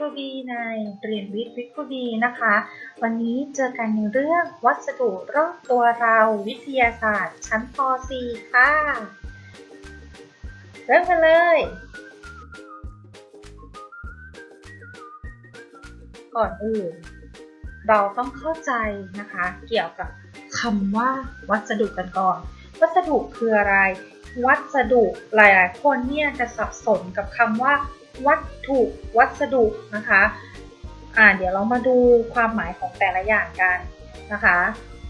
รูบีในเรียนวิทย์วิทย์ครูบีนะคะ วันนี้เจอกันในเรื่องวัสดุรอบตัวเราวิทยาศาสตร์ ชั้นป .4 ค่ะ เริ่มกันเลย ก่อนอื่น เราต้องเข้าใจนะคะ เกี่ยวกับคำว่าวัสดุกันก่อน วัสดุคืออะไร วัสดุหลาย ๆ คนเนี่ยจะสับสนกับคำว่า วัตถุวัสดุนะคะอ่าเดี๋ยวเรามาดูความหมายของแต่ละอย่างกันนะคะ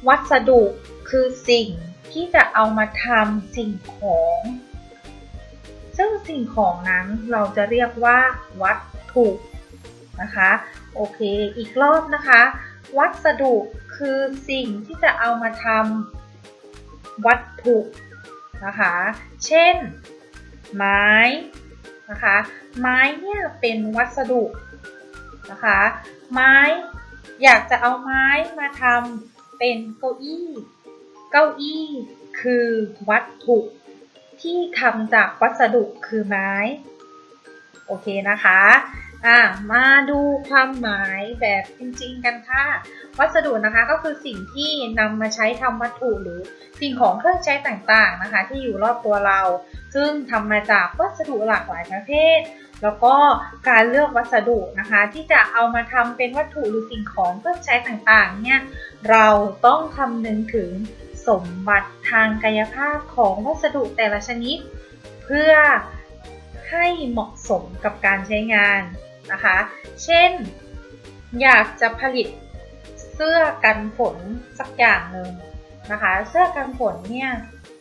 วัสดุคือสิ่งที่จะเอามาทำสิ่งของ ซึ่งสิ่งของนั้นเราจะเรียกว่า วัตถุนะคะโอเค อีกรอบนะคะ วัสดุคือสิ่งที่จะเอามาทำวัตถุนะคะ เช่น ไม้ นะคะ ไม้เนี่ยเป็นวัสดุนะคะ ไม้อยากจะเอาไม้มาทำเป็นเก้าอี้ เก้าอี้คือวัตถุที่ทำจากวัสดุคือไม้ โอเคนะคะ อะมาดูความหมายแบบจริง ๆ กันค่ะ วัสดุนะคะก็คือสิ่งที่นำมาใช้ทำวัตถุหรือสิ่งของเครื่องใช้ต่างๆนะคะ ที่อยู่รอบตัวเรา ซึ่งทำมาจากวัสดุหลากหลายประเภท แล้วก็การเลือกวัสดุนะคะ ที่จะเอามาทำเป็นวัตถุหรือสิ่งของเครื่องใช้ต่างๆเนี่ยเราต้องคำนึงถึงสมบัติทางกายภาพของวัสดุแต่ละชนิด เพื่อให้เหมาะสมกับการใช้งาน นะคะ เช่น อยากจะผลิตเสื้อกันฝนสักอย่างหนึ่งนะคะ เสื้อกันฝนเนี่ย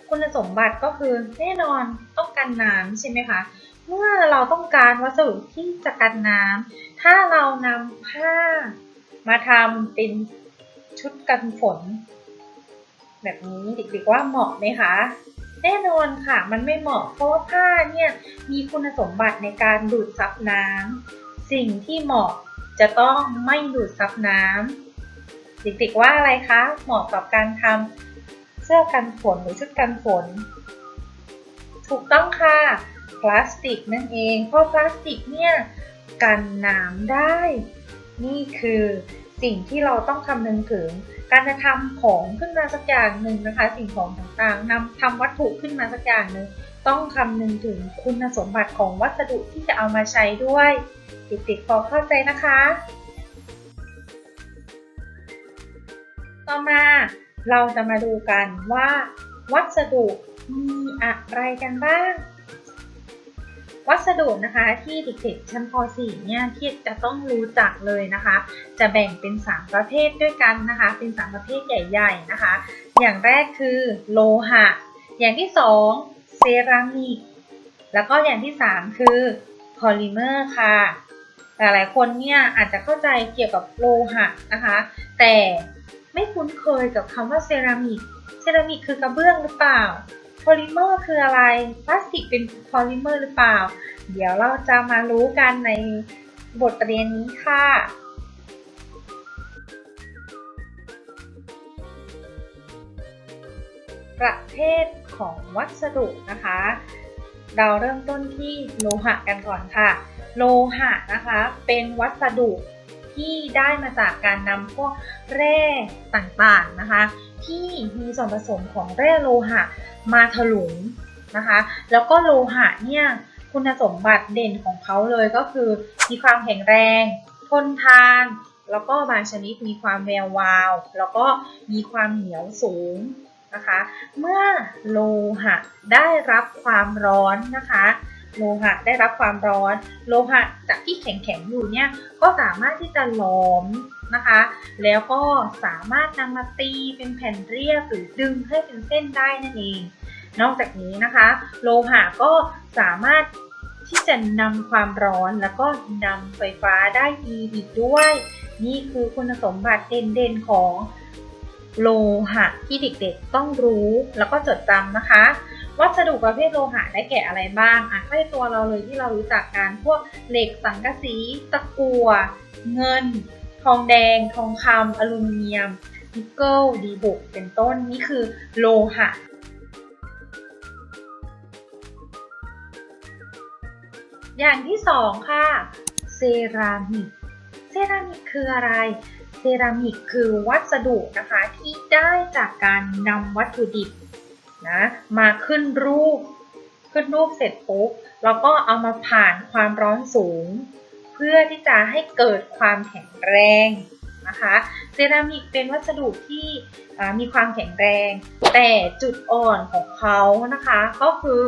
คุณสมบัติก็คือแน่นอนต้องกันน้ำใช่ไหมคะ เมื่อเราต้องการวัสดุที่จะกันน้ำถ้าเรานำผ้ามาทำเป็นชุดกันฝน แบบนี้เด็กๆว่าเหมาะไหมคะแน่นอนค่ะ มันไม่เหมาะเพราะว่าผ้าเนี่ยมีคุณสมบัติในการดูดซับน้ำ สิ่งที่เหมาะจะต้องไม่ดูดซับน้ำเด็กๆว่าอะไรคะ เหมาะกับการทำเสื้อกันฝนหรือชุดกันฝน ถูกต้องค่ะ พลาสติกนั่นเอง เพราะพลาสติกเนี่ยกันน้ำได้ นี่คือสิ่งที่เราต้องคำนึงถึง การจะทำของขึ้นมาสักอย่างหนึ่งนะคะ สิ่งของต่างๆนำทำวัตถุขึ้นมาสักอย่างหนึ่งต้องคำนึงถึงคุณสมบัติของวัสดุที่จะเอามาใช้ด้วย เด็กๆพอเข้าใจนะคะ ต่อมาเราจะมาดูกันว่า วัสดุมีอะไรกันบ้าง วัสดุนะคะที่เด็กๆชั้นป .4 เนี่ยที่จะต้องรู้จักเลยนะคะ จะแบ่งเป็น 3 ประเภทด้วยกันนะคะ เป็น 3 ประเภทใหญ่ๆนะคะ อย่างแรกคือโลหะ อย่างที่ 2 เซรามิก แล้วก็อย่างที่ 3 คือ พอลิเมอร์ค่ะ หลายๆคนเนี่ยอาจจะเข้าใจเกี่ยวกับโลหะนะคะ แต่ไม่คุ้นเคยกับคำว่าเซรามิก เซรามิกคือกระเบื้องหรือเปล่า โพลิเมอร์คืออะไร พลาสติกเป็นโพลิเมอร์หรือเปล่า เดี๋ยวเราจะมารู้กันในบทเรียนนี้ค่ะประเภทของวัสดุนะคะ เราเริ่มต้นที่โลหะกันก่อนค่ะ โลหะนะคะเป็นวัสดุที่ได้มาจากการนำพวกแร่ต่างๆนะคะ ที่มีส่วนผสมของแร่โลหะมาถลุงนะคะ แล้วก็โลหะเนี่ยคุณสมบัติเด่นของเขาเลยก็คือมีความแข็งแรง ทนทาน แล้วก็บางชนิดมีความแวววาว แล้วก็มีความเหนียวสูง นะคะ เมื่อโลหะได้รับความร้อนนะคะโลหะได้รับความร้อน โลหะจากที่แข็งๆอยู่เนี่ยก็สามารถที่จะหลอมนะคะ แล้วก็สามารถนำมาตีเป็นแผ่นเรียบหรือดึงให้เป็นเส้นได้นั่นเอง นอกจากนี้นะคะ โลหะก็สามารถที่จะนำความร้อนแล้วก็นำไฟฟ้าได้ดีอีกด้วย นี่คือคุณสมบัติเด่นๆของ โลหะที่เด็กๆต้องรู้แล้วก็จดจำนะคะ วัสดุประเภทโลหะได้แก่อะไรบ้างอะใกล้ตัวเราเลยที่เรารู้จักกันพวกเหล็กสังกะสี ตะกั่วเงิน ทองแดง ทองคำอลูมิเนียมนิกเกิลดีบุกเป็นต้นนี่คือโลหะอย่างที่สองค่ะ เซเซรามิก เซรามิกคืออะไร เซรามิกคือวัสดุนะคะที่ได้จากการนำวัตถุดิบนะมาขึ้นรูป ขึ้นรูปเสร็จปุ๊บแล้วก็เอามาผ่านความร้อนสูง เพื่อที่จะให้เกิดความแข็งแรงนะคะเซรามิกเป็นวัสดุที่มีความแข็งแรง แต่จุดอ่อนของเขานะคะก็คือ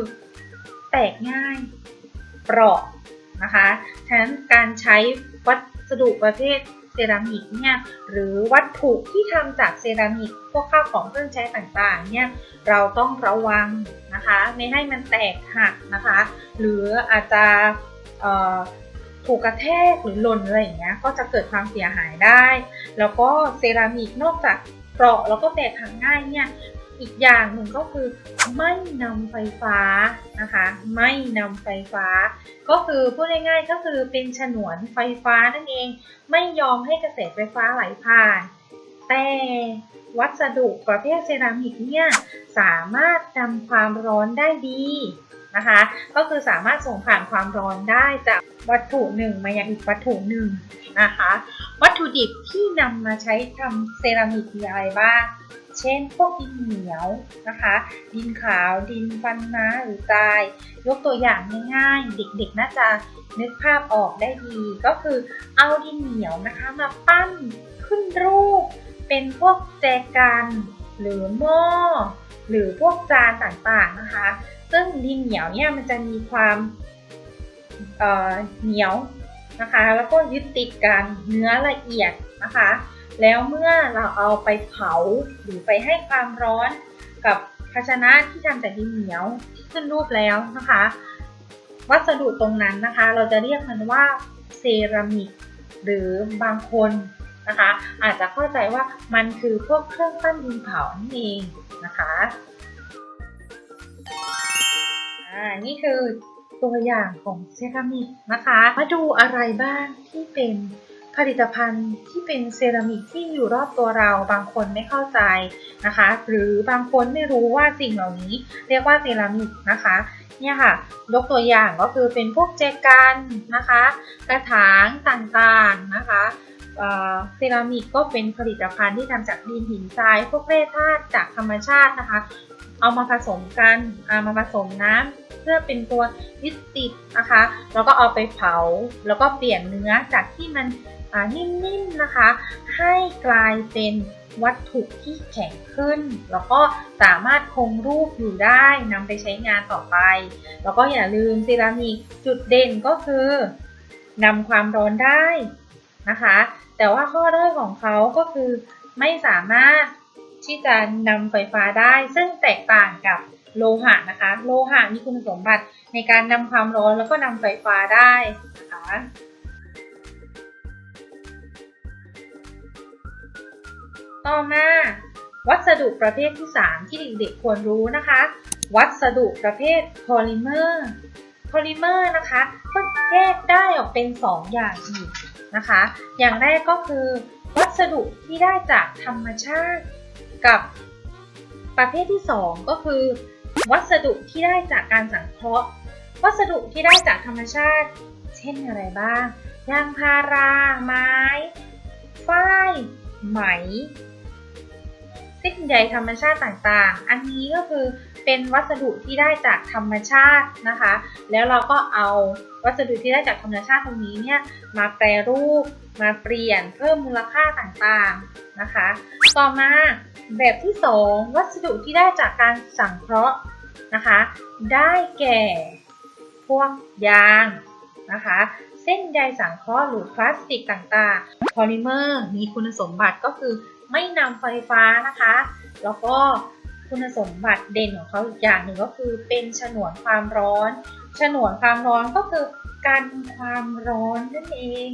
แตกง่ายเปราะนะคะฉะนั้นการใช้วัสดุประเภท เซรามิกเนี่ยหรือวัตถุที่ทำจากเซรามิกพวกข้าวของเครื่องใช้ต่างๆเนี่ยเราต้องระวังนะคะ ไม่ให้มันแตกหักนะคะ หรืออาจจะถูกกระแทกหรือหล่นอะไรอย่างเงี้ยก็จะเกิดความเสียหายได้ แล้วก็เซรามิกนอกจากเปราะแล้วก็แตกหักง่ายเนี่ย อีกอย่างหนึ่งก็คือไม่นำไฟฟ้านะคะ ไม่นำไฟฟ้า ก็คือพูดง่ายๆก็คือเป็นฉนวนไฟฟ้านั่นเอง ไม่ยอมให้กระแสไฟฟ้าไหลผ่าน แต่วัสดุประเภทเซรามิกเนี่ยสามารถนำความร้อนได้ดี นะคะ ก็คือสามารถส่งผ่านความร้อนได้จากวัตถุหนึ่งมายังอีกวัตถุหนึ่งนะคะ วัตถุดิบที่นำมาใช้ทำเซรามิกมีอะไรบ้างเช่นพวกดินเหนียวนะคะ ดินขาวดินฟันม้าหรือทราย ยกตัวอย่างง่ายๆ เด็กๆน่าจะนึกภาพออกได้ดี ก็คือเอาดินเหนียวนะคะมาปั้นขึ้นรูป เป็นพวกแจกันหรือหม้อ หรือพวกจานต่างๆนะคะ ซึ่งดินเหนียวเนี่ยมันจะมีความเอ่อเหนียวนะคะ แล้วก็ยึดติดกันเนื้อละเอียดนะคะ แล้วเมื่อเราเอาไปเผาหรือไปให้ความร้อนกับภาชนะที่ทำจากดินเหนียวที่ขึ้นรูปแล้วนะคะ วัสดุตรงนั้นนะคะ เราจะเรียกมันว่าเซรามิก หรือบางคน นะคะ อาจจะเข้าใจว่ามันคือพวกเครื่องปั้นดินเผานั่นเองนะคะอ่านี่คือตัวอย่างของเซรามิกนะคะ มาดูอะไรบ้างที่เป็นผลิตภัณฑ์ที่เป็นเซรามิกที่อยู่รอบตัวเราบางคนไม่เข้าใจนะคะ หรือบางคนไม่รู้ว่าสิ่งเหล่านี้เรียกว่าเซรามิกนะคะเนี่ยค่ะยกตัวอย่างก็คือเป็นพวกแจกันนะคะ กระถางต่างๆนะคะ เซรามิกก็เป็นผลิตภัณฑ์ที่ทำจากดินหินทราย พวกแร่ธาตุจากธรรมชาตินะคะ เอามาผสมกันเอามาผสมน้ำเพื่อเป็นตัวยึดติดนะคะ แล้วก็เอาไปเผาแล้วก็เปลี่ยนเนื้อจากที่มันนิ่มๆนะคะ ให้กลายเป็นวัตถุที่แข็งขึ้น แล้วก็สามารถคงรูปอยู่ได้นำไปใช้งานต่อไป แล้วก็อย่าลืมเซรามิกจุดเด่นก็คือนำความร้อนได้ นะคะ แต่ว่าข้อด้อยของเขาก็คือไม่สามารถที่จะนำไฟฟ้าได้ ซึ่งแตกต่างกับโลหะนะคะ โลหะมีคุณสมบัติในการนำความร้อนแล้วก็นำไฟฟ้าได้นะคะต่อมาวัสดุประเภทที่ 3 ที่เด็กๆควรรู้นะคะ วัสดุประเภทโพลิเมอร์โพลิเมอร์นะคะก็แยกได้ออกเป็น 2 อย่างอีก นะคะ อย่างแรกก็คือวัสดุที่ได้จากธรรมชาติกับประเภทที่ 2 ก็คือ วัสดุที่ได้จากการสังเคราะห์ วัสดุที่ได้จากธรรมชาติ เช่นอะไรบ้างยางพารา ไม้ฝ้ายไหมสิ้นใยธรรมชาติต่างๆ อันนี้ก็คือ เป็นวัสดุที่ได้จากธรรมชาตินะคะ แล้วเราก็เอาวัสดุที่ได้จากธรรมชาติตรงนี้เนี่ยมาแปรรูปมาเปลี่ยนเพิ่มมูลค่าต่างๆนะคะ ต่อมาแบบที่ 2 วัสดุที่ได้จากการสังเคราะห์นะคะ ได้แก่พวกยางนะคะ เส้นใยสังเคราะห์หรือพลาสติกต่างๆโพลิเมอร์มีคุณสมบัติก็คือไม่นำไฟฟ้านะคะ แล้วก็ คุณสมบัติเด่นของเขาอีกอย่างหนึ่งก็คือเป็นฉนวนความร้อน ฉนวนความร้อนก็คือกันความร้อนนั่นเอง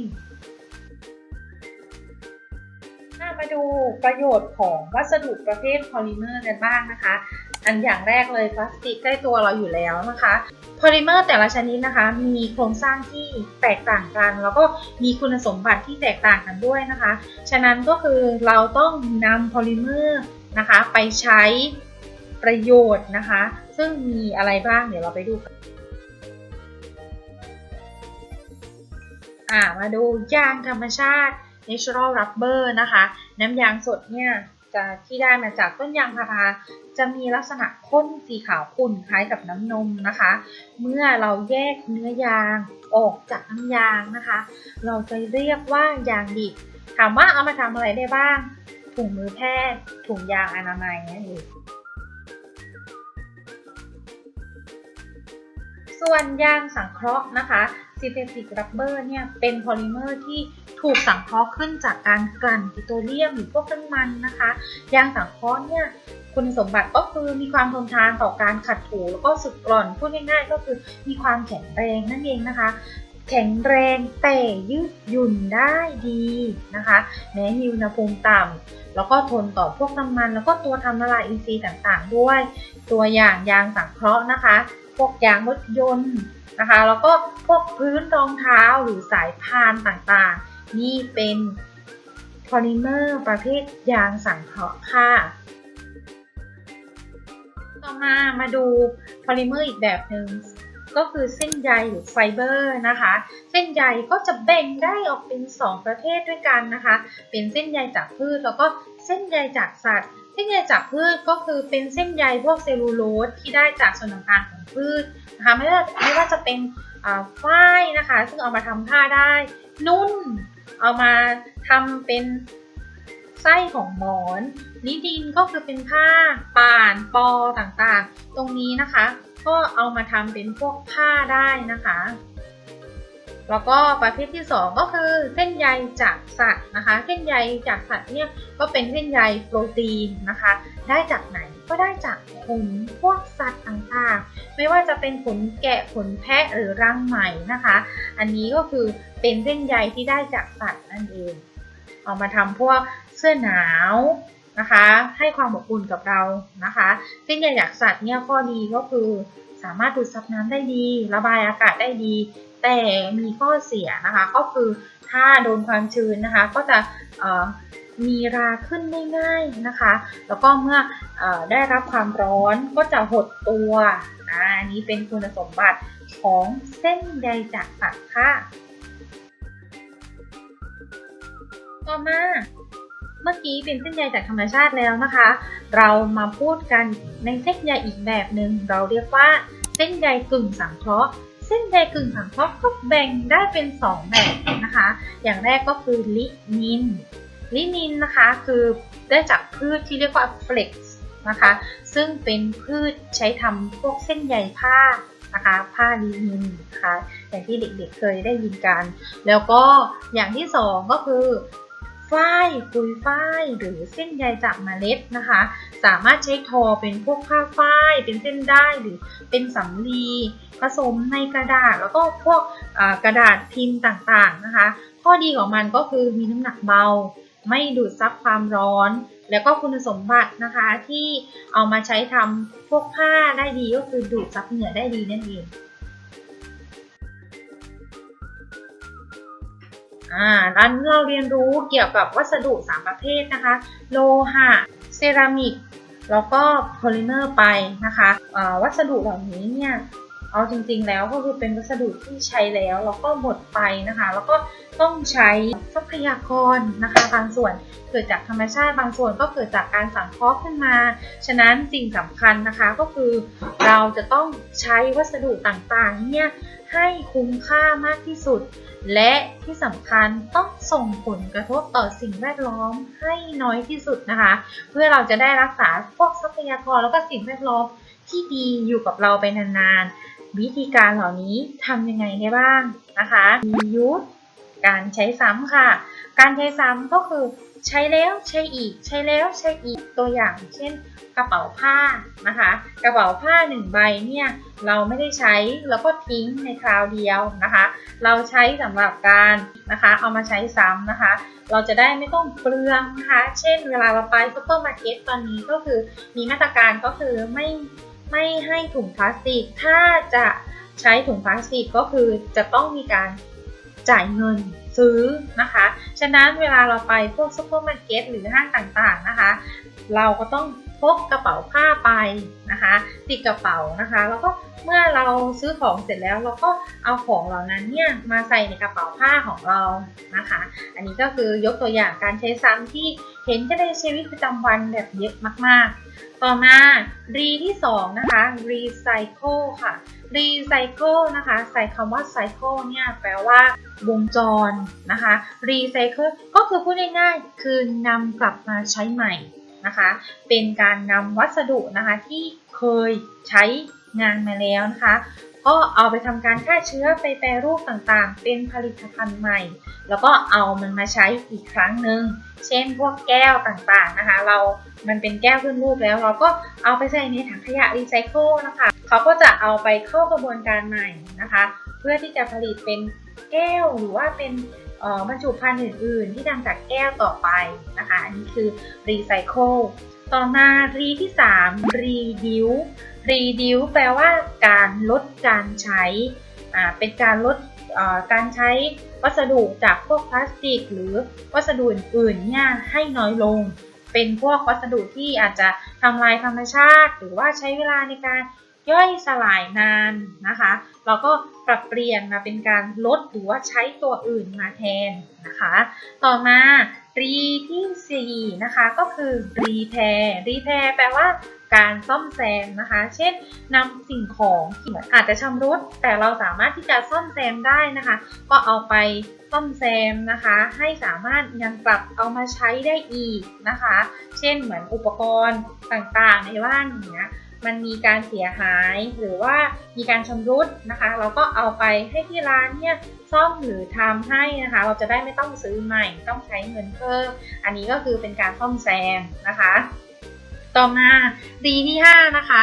ถ้ามาดูประโยชน์ของวัสดุประเภทโพลิเมอร์กันบ้างนะคะ อันอย่างแรกเลยพลาสติกใกล้ตัวเราอยู่แล้วนะคะโพลิเมอร์แต่ละชนิดนะคะ มีโครงสร้างที่แตกต่างกัน แล้วก็มีคุณสมบัติที่แตกต่างกันด้วยนะคะ ฉะนั้นก็คือเราต้องนำโพลิเมอร์นะคะไปใช้ ประโยชน์นะคะ ซึ่งมีอะไรบ้างเดี๋ยวเราไปดูกันอ่ามาดูยางธรรมชาติ natural rubber นะคะ น้ำยางสดเนี่ยจะที่ได้มาจากต้นยางพาราจะมีลักษณะข้นสีขาวขุ่นคล้ายกับน้ำนมนะคะ เมื่อเราแยกเนื้อยางออกจากน้ำยางนะคะ เราจะเรียกว่ายางดิบถามว่าเอามาทำอะไรได้บ้าง ถุงมือแพทย์ถุงยางอนามัยนั่นเอง ส่วนยางสังเคราะห์นะคะ synthetic rubber เนี่ยเป็นโพลิเมอร์ที่ถูกสังเคราะห์ขึ้นจากการกลั่นปิโตรเลียมหรือพวกน้ำมันนะคะ ยางสังเคราะห์เนี่ยคุณสมบัติก็คือมีความทนทานต่อการขัดถูแล้วก็สึกกร่อนพูดง่ายๆ ก็คือมีความแข็งแรงนั่นเองนะคะ แข็งแรงแต่ยืดหยุ่นได้ดีนะคะแม้มีอุณหภูมิต่ำแล้วก็ทนต่อพวกน้ำมัน แล้วก็ตัวทำละลายอินทรีย์ต่างๆ ด้วย ตัวอย่างยางสังเคราะห์นะคะ พวกยางรถยนต์นะคะ แล้วก็พวกพื้นรองเท้าหรือสายพานต่างๆ นี่เป็นโพลิเมอร์ประเภทยางสังเคราะห์ค่ะ ต่อมามาดูโพลิเมอร์อีกแบบหนึ่งก็คือเส้นใยหรือไฟเบอร์นะคะ เส้นใยก็จะแบ่งได้ออกเป็น 2 ประเภทด้วยกันนะคะ เป็นเส้นใยจากพืชแล้วก็เส้นใยจากสัตว์ ส้นใยจากพืชก็คือเป็นเส้นใยพวกเซลลูโลสที่ได้จากส่วนต่างๆของพืชนะคะไม่ว่าไม่ว่าจะเป็นฝ้ายนะคะ ซึ่งเอามาทำผ้าได้ นุ่น เอามาทำเป็นไส้ของหมอนลิดินก็คือเป็นผ้าป่านปอต่างๆ ตรงนี้นะคะ ก็เอามาทำเป็นพวกผ้าได้นะคะ แล้วก็ประเภทที่ 2 ก็คือเส้นใยจากสัตว์นะคะ เส้นใยจากสัตว์เนี่ยก็เป็นเส้นใยโปรตีนนะคะ ได้จากไหนก็ได้จากขนพวกสัตว์ต่างๆ ไม่ว่าจะเป็นขนแกะขนแพะหรือรังไหมนะคะ อันนี้ก็คือเป็นเส้นใยที่ได้จากสัตว์นั่นเอง เอามาทำพวกเสื้อหนาวนะคะ ให้ความอบอุ่นกับเรานะคะ เส้นใยจากสัตว์เนี่ยข้อดีก็คือสามารถดูดซับน้ำได้ดี ระบายอากาศได้ดี แต่มีข้อเสียนะคะก็คือถ้าโดนความชื้นนะคะก็จะมีราขึ้นได้ง่ายนะคะ แล้วก็เมื่ออได้รับความร้อนก็จะหดตัวอันนี้เป็นคุณสมบัติของเส้นใยจากสัตว์ค่ะ ต่อมาเมื่อกี้เป็นเส้นใยจากธรรมชาติแล้วนะคะ เรามาพูดกันในเส้นใยอีกแบบหนึ่งเราเรียกว่าเส้นใยกึ่งสังเคราะห์ เส้นใยกึ่งสังเคราะห์ก็แบ่งได้เป็น 2 แบบนะคะ อย่างแรกก็คือลินิน ลินินนะคะคือได้จากพืชที่เรียกว่าเฟล็กซ์นะคะ ซึ่งเป็นพืชใช้ทำพวกเส้นใยผ้านะคะผ้าลินินนะคะอย่างที่เด็กๆเคยได้ยินกัน แล้วก็อย่างที่ 2 ก็คือ ฝ้ายปุยฝ้ายหรือเส้นใยจากเมล็ดนะคะ สามารถใช้ทอเป็นพวกผ้าฝ้าย เป็นเส้นได้หรือเป็นสำลีผสมในกระดาษแล้วก็พวกกระดาษพิมพ์ต่างๆนะคะ ข้อดีของมันก็คือมีน้ำหนักเบา ไม่ดูดซับความร้อน แล้วก็คุณสมบัตินะคะที่เอามาใช้ทำพวกผ้าได้ดีก็คือดูดซับเหงื่อได้ดีนั่นเอง อ่าดันเราเรียนรู้เกี่ยวกับวัสดุ 3 ประเภทนะคะ โลหะ เซรามิก แล้วก็โพลิเมอร์ไปนะคะวัสดุเหล่านี้เนี่ยเอาจริงๆแล้วก็คือเป็นวัสดุที่ใช้แล้วแล้วก็หมดไปนะคะ แล้วก็ต้องใช้ทรัพยากรนะคะ บางส่วนเกิดจากธรรมชาติบางส่วนก็เกิดจากการสังเคราะห์ขึ้นมา ฉะนั้นสิ่งสำคัญนะคะก็คือเราจะต้องใช้วัสดุต่างๆเนี่ยให้คุ้มค่ามากที่สุด และที่สำคัญต้องส่งผลกระทบต่อสิ่งแวดล้อมให้น้อยที่สุดนะคะ เพื่อเราจะได้รักษาพวกทรัพยากรแล้วก็สิ่งแวดล้อมที่ดีอยู่กับเราไปนานๆ วิธีการเหล่านี้ทำยังไงได้บ้างนะคะมียุทธการใช้ซ้ำค่ะ การใช้ซ้ำก็คือ ใช้แล้วใช้อีก ใช้แล้วใช้อีกตัวอย่างเช่น กระเป๋าผ้านะคะ กระเป๋าผ้าหนึ่งใบเนี่ยเราไม่ได้ใช้แล้วก็ทิ้งในคราวเดียวนะคะ เราใช้สำหรับการนะคะเอามาใช้ซ้ำนะคะ เราจะได้ไม่ต้องเปลืองนะคะ เช่น เวลาเราไปซุปเปอร์มาร์เก็ตตอนนี้ก็คือมีมาตรการก็คือไม่ไม่ให้ถุงพลาสติก ถ้าจะใช้ถุงพลาสติกก็คือจะต้องมีการจ่ายเงิน ซื้อนะคะ ฉะนั้นเวลาเราไปพวกซุปเปอร์มาร์เก็ตหรือห้างต่างๆนะคะ เราก็ต้องพกกระเป๋าผ้าไปนะคะติดกระเป๋านะคะ แล้วก็เมื่อเราซื้อของเสร็จแล้วเราก็เอาของเหล่านั้นเนี่ยมาใส่ในกระเป๋าผ้าของเรานะคะ อันนี้ก็คือยกตัวอย่างการใช้ซ้ำที่เห็นกันในชีวิตประจำวันแบบเยอะมากๆ ต่อมารีที่สองนะคะ recycle ค่ะ รีไซเคิลนะคะ ใส่คำว่าไซเคิลเนี่ยแปลว่าวงจรนะคะรีไซเคิลก็คือพูดง่ายๆ คือนำกลับมาใช้ใหม่นะคะ เป็นการนำวัสดุนะคะที่เคยใช้งานมาแล้วนะคะ ก็เอาไปทำการฆ่าเชื้อไปแปรรูปต่างๆ เป็นผลิตภัณฑ์ใหม่ แล้วก็เอามันมาใช้อีกครั้งหนึ่งเช่นพวกแก้วต่างๆนะคะ เรา มันเป็นแก้วขึ้นรูปแล้ว เราก็เอาไปใส่ในถังขยะรีไซเคิลนะคะเขาก็จะเอาไปเข้ากระบวนการใหม่นะคะ เพื่อที่จะผลิตเป็นแก้วหรือว่าเป็นบรรจุภัณฑ์อื่น ๆ ที่ทำจากแก้วต่อไปนะคะ อันนี้คือรีไซเคิลต่อมารีที่ 3 reduce reduce แปลว่าการลดการใช้ เป็นการลดการใช้วัสดุจากพวกพลาสติก หรือวัสดุอื่นๆเนี่ยให้น้อยลง เป็นพวกวัสดุที่อาจจะทำลายธรรมชาติ หรือว่าใช้เวลาในการย่อยสลายนานนะคะ เราก็ปรับเปลี่ยนมาเป็นการลดหรือว่าใช้ตัวอื่นมาแทนนะคะ ต่อมารีที่4นะคะก็คือรีแพร์รีแพร์แปลว่า การซ่อมแซมนะคะ เช่นนำสิ่งของที่อาจจะชำรุด แต่เราสามารถที่จะซ่อมแซมได้นะคะ ก็เอาไปซ่อมแซมนะคะ ให้สามารถยังกลับเอามาใช้ได้อีกนะคะ เช่นเหมือนอุปกรณ์ต่างๆ ในบ้านอย่างเงี้ยมันมีการเสียหายหรือว่ามีการชำรุดนะคะ เราก็เอาไปให้ที่ร้านเนี่ยซ่อมหรือทำให้นะคะ เราจะได้ไม่ต้องซื้อใหม่ต้องใช้เงินเพิ่ม อันนี้ก็คือเป็นการซ่อมแซมนะคะ ต่อมาดีที่ 5 นะคะ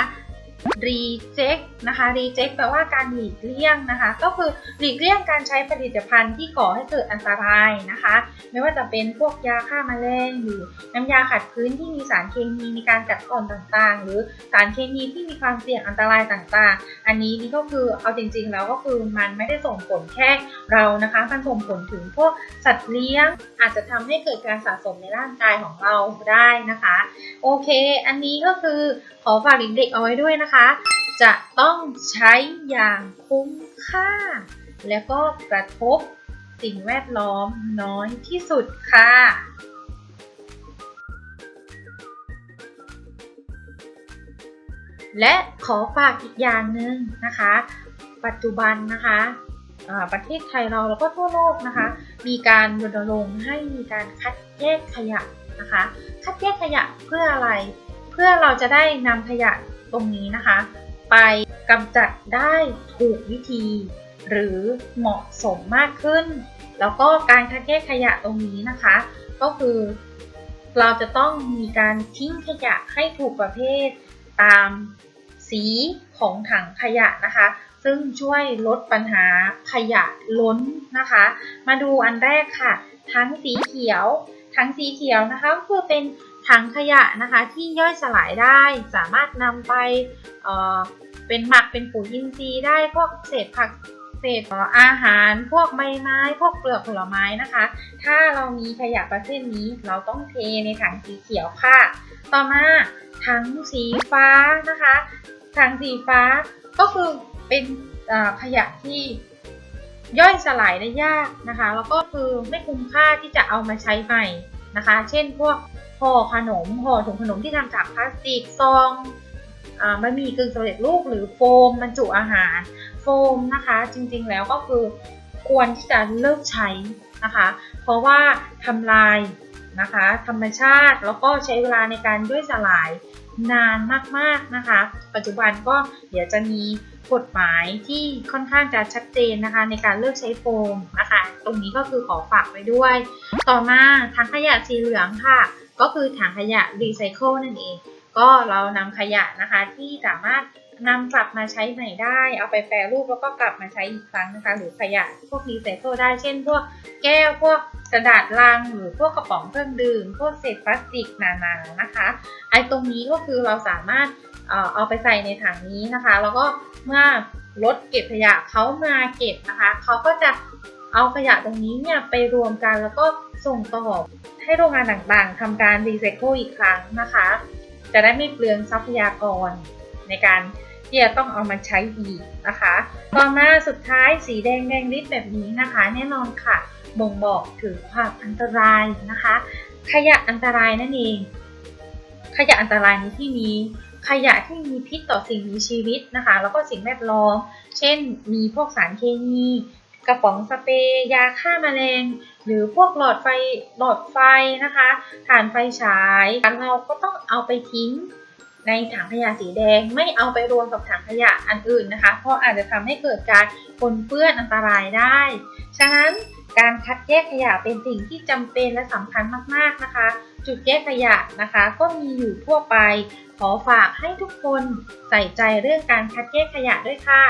reject นะคะ reject แปลว่าการหลีกเลี่ยงนะคะ ก็คือหลีกเลี่ยงการใช้ผลิตภัณฑ์ที่ก่อให้เกิดอันตรายนะคะ ไม่ว่าจะเป็นพวกยาฆ่าแมลงหรือน้ำยาขัดพื้นที่มีสารเคมีในการกัดกร่อนต่างๆ หรือสารเคมีที่มีความเสี่ยงอันตรายต่างๆ อันนี้นี่ก็คือเอาจริงๆแล้วก็คือมันไม่ได้ส่งผลแค่เรานะคะ มันส่งผลถึงพวกสัตว์เลี้ยง อาจจะทำให้เกิดการสะสมในร่างกายของเราได้นะคะ โอเค อันนี้ก็คือขอฝากเด็กๆเอาไว้ด้วยนะคะจะต้องใช้อย่างคุ้มค่า แล้วก็กระทบสิ่งแวดล้อมน้อยที่สุดค่ะและขอฝากอีกอย่างหนึ่งนะคะ ปัจจุบันนะคะประเทศไทยเราแล้วก็ทั่วโลกนะคะ มีการรณรงค์ให้มีการคัดแยกขยะนะคะ คัดแยกขยะเพื่ออะไร เพื่อเราจะได้นำขยะ ตรงนี้นะคะ ไปกำจัดได้ถูกวิธี หรือเหมาะสมมากขึ้น แล้วก็การคัดแยกขยะตรงนี้นะคะ ก็คือเราจะต้องมีการทิ้งขยะให้ถูกประเภทตามสีของถังขยะนะคะ ซึ่งช่วยลดปัญหาขยะล้นนะคะ มาดูอันแรกค่ะ ทั้งสีเขียว ทั้งสีเขียวนะคะก็คือเป็น ถังขยะนะคะที่ย่อยสลายได้สามารถนำไปเเป็นหมักเป็นปุ๋ยอินทรีย์ได้พวกเศษผักเศษอาหาร พวกใบไม้ พวกเปลือกผลไม้นะคะ ถ้าเรามีขยะประเภทนี้เราต้องเทในถังสีเขียวค่ะ ต่อมาถังสีฟ้านะคะถังสีฟ้าก็คือเป็นขยะที่ย่อยสลายได้ยากนะคะ แล้วก็คือไม่คุ้มค่าที่จะเอามาใช้ใหม่นะคะ เช่นพวก ห่อขนมห่อถุงขนมที่ทำจากพลาสติกซองอ่าบะหมี่กึ่งสำเร็จรูปหรือโฟมบรรจุอาหาร โฟมนะคะ จริงๆแล้วก็คือควรที่จะเลิกใช้นะคะ เพราะว่าทำลายนะคะ ธรรมชาติแล้วก็ใช้เวลาในการย่อยสลายนานมากๆนะคะ ปัจจุบันก็เดี๋ยวจะมีกฎหมายที่ค่อนข้างจะชัดเจนนะคะ ในการเลิกใช้โฟมนะคะ ตรงนี้ก็คือขอฝากไว้ด้วย ต่อมาถังขยะสีเหลืองค่ะ ก็คือถังขยะรีไซเคิลนั่นเอง ก็เรานำขยะนะคะที่สามารถนำกลับมาใช้ใหม่ได้ เอาไปแปรรูปแล้วก็กลับมาใช้อีกครั้งนะคะ หรือขยะพวกรีไซเคิลได้ เช่น พวกแก้ว พวกกระดาษลัง หรือพวกกระป๋องเครื่องดื่ม พวกเศษพลาสติกนานานะคะ ไอ้ตรงนี้ก็คือเราสามารถเอาไปใส่ในถังนี้นะคะ แล้วก็เมื่อรถเก็บขยะเขามาเก็บนะคะ เขาก็จะ เอาขยะตรงนี้เนี่ยไปรวมกันแล้วก็ส่งต่อให้โรงงานต่างๆทำการรีไซเคิลอีกครั้งนะคะ จะได้ไม่เปลืองทรัพยากรในการที่จะต้องเอามาใช้อีกนะคะ ต่อมาสุดท้ายสีแดงแดงริดแบบนี้นะคะ แน่นอนค่ะ บ่งบอกถึงความอันตรายนะคะ ขยะอันตรายนั่นเอง ขยะอันตรายในที่นี้ ขยะที่มีพิษต่อสิ่งมีชีวิตนะคะ แล้วก็สิ่งแวดล้อม เช่น มีพวกสารเคมี กระป๋องสเปรย์ยาฆ่าแมลง หรือพวกหลอดไฟหลอดไฟนะคะถ่านไฟฉายเราก็ต้องเอาไปทิ้งในถังขยะสีแดงไม่เอาไปรวมกับถังขยะอันอื่นนะคะ เพราะอาจจะทำให้เกิดการปนเปื้อนอันตรายได้ ฉะนั้นการคัดแยกขยะเป็นสิ่งที่จำเป็นและสำคัญมากๆนะคะ จุดแยกขยะนะคะ ก็มีอยู่ทั่วไป ขอฝากให้ทุกคนใส่ใจเรื่องการคัดแยกขยะด้วยค่ะ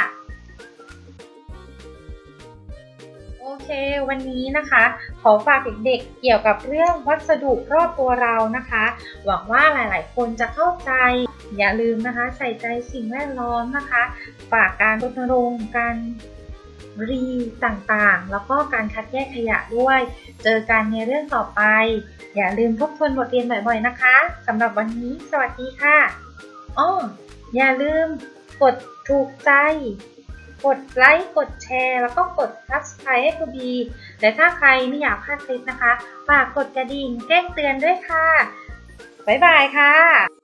เค วันนี้นะคะ ขอฝากเด็กๆเกี่ยวกับเรื่องวัสดุรอบตัวเรานะคะ หวังว่าหลายๆ คนจะเข้าใจ อย่าลืมนะคะ ใส่ใจสิ่งแวดล้อมนะคะ ฝากการรณรงค์การรีต่างๆ แล้วก็การคัดแยกขยะด้วย เจอกันในเรื่องต่อไป อย่าลืมทบทวนบทเรียนบ่อยๆนะคะสำหรับวันนี้ สวัสดีค่ะอ้ออย่าลืมกดถูกใจ กดไลค์ กดแชร์ แล้วก็กด subscribe ให้ครูบีแต่ถ้าใครไม่อยากพลาดคลิปนะคะ ฝากกดกระดิ่งแจ้งเตือนด้วยค่ะ บ๊ายบายค่ะ